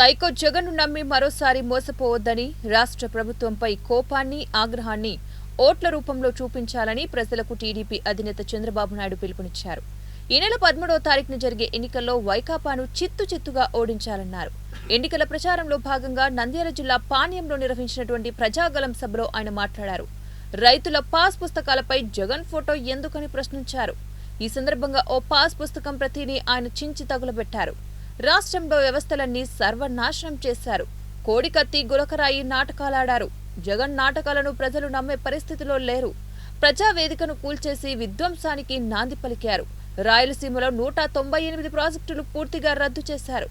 Psycho Jagan నమ్మి మరోసారి మోసపోవద్దని రాష్ట్ర ప్రభుత్వంపై కోపాన్ని ఆగ్రహాన్ని ఓట్ల రూపంలో చూపించాలని ప్రజలకు టీడీపీ అధినేత చంద్రబాబు నాయుడు పిలుపునిచ్చారు. ఈ నెల పదమూడవ తారీఖున జరిగే ఎన్నికల్లో వైకాపాను చిత్తు చిత్తుగా ఓడించాలన్నారు. ఎన్నికల ప్రచారంలో భాగంగా నంద్యాల జిల్లా పాణ్యంలో నిర్వహించినటువంటి ప్రజాగలం సభలో ఆయన మాట్లాడారు. రైతుల పాస్ పుస్తకాలపై జగన్ ఫోటో ఎందుకని ప్రశ్నించారు. ఈ సందర్భంగా ఓ పాస్ పుస్తకం ప్రతిని ఆయన చించి తగులబెట్టారు. రాష్ట్రంలో వ్యవస్థలన్నీ సర్వనాశనం చేశారు. కోడికత్తి గులకరాయి నాటకాలాడారు. జగన్ నాటకాలను ప్రజలు నమ్మే పరిస్థితిలో లేరు. ప్రజావేదికను కూల్చేసి విధ్వంసానికి నాంది పలికారు. రాయలసీమలో నూట తొంభై ఎనిమిది ప్రాజెక్టులు పూర్తిగా రద్దు చేశారు.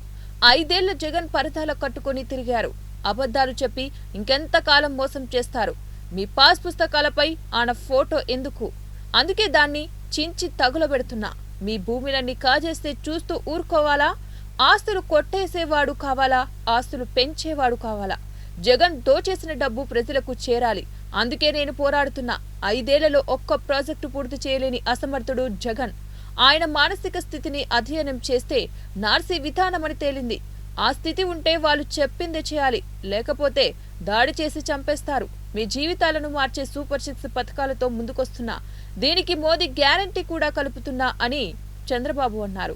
ఐదేళ్ళ జగన్ పరిధాల కట్టుకొని తిరిగారు. అబద్ధాలు చెప్పి ఇంకెంత కాలం మోసం చేస్తారు? మీ పాస్ పుస్తకాలపై ఆన ఫోటో ఎందుకు? అందుకే దాన్ని చించి తగులబెడుతున్నా. మీ భూమిలన్నీ కాజేస్తే చూస్తూ ఊరుకోవాలా? ఆస్తులు కొట్టేసేవాడు కావాలా? ఆస్తులు పెంచేవాడు కావాలా? జగన్ దోచేసిన డబ్బు ప్రజలకు చేరాలి. అందుకే నేను పోరాడుతున్నా. ఐదేళ్ళలో ఒక్క ప్రాజెక్టు పూర్తి చేయలేని అసమర్థుడు జగన్. ఆయన మానసిక స్థితిని అధ్యయనం చేస్తే నార్సీ విధానమని తేలింది. ఆ స్థితి ఉంటే వాళ్ళు చెప్పింది చేయాలి. లేకపోతే దాడి చేసి చంపేస్తారు. మీ జీవితాలను మార్చే సూపర్ సిక్స్ పథకాలతో ముందుకొస్తున్నా. దీనికి మోదీ గ్యారంటీ కూడా కలుపుతున్నా అని చంద్రబాబు అన్నారు.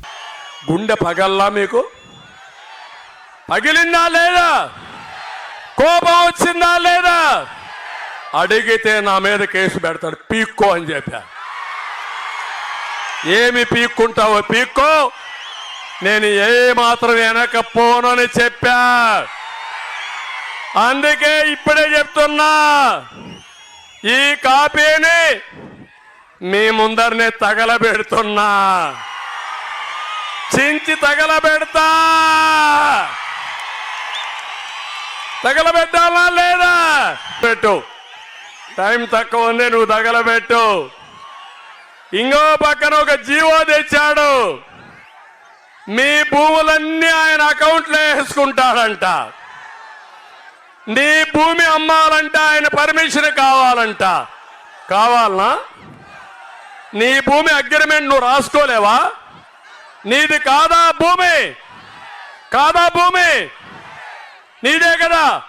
గుండె పగల్లా మీకు? పగిలిందా లేదా? కోపం వచ్చిందా లేదా? అడిగితే నా మీద కేసు పెడతాడు. పీక్కో అని చెప్పా. ఏమి పీక్కుంటావో పీక్కో. నేను ఏ మాత్రం వెనకపోను అని చెప్పా. అందుకే ఇప్పుడే చెప్తున్నా. ఈ కాపీని మీ ముందరనే తగలబెడుతున్నా. చించి తగలబెడతా. తగలబెట్టాలా లేదా? పెట్టు. టైం తక్కువ ఉంది నువ్వు తగలబెట్టు. ఇంకో పక్కన ఒక జీవో తెచ్చాడు. మీ భూములన్నీ ఆయన అకౌంట్లో వేసుకుంటాడంట. నీ భూమి అమ్మాలంట ఆయన పర్మిషన్ కావాలంట. కావాలనా? నీ భూమి అగ్రిమెంట్ నువ్వు రాసుకోలేవా? నీది కాదా భూమి? కాదా భూమి? నీదే కదా.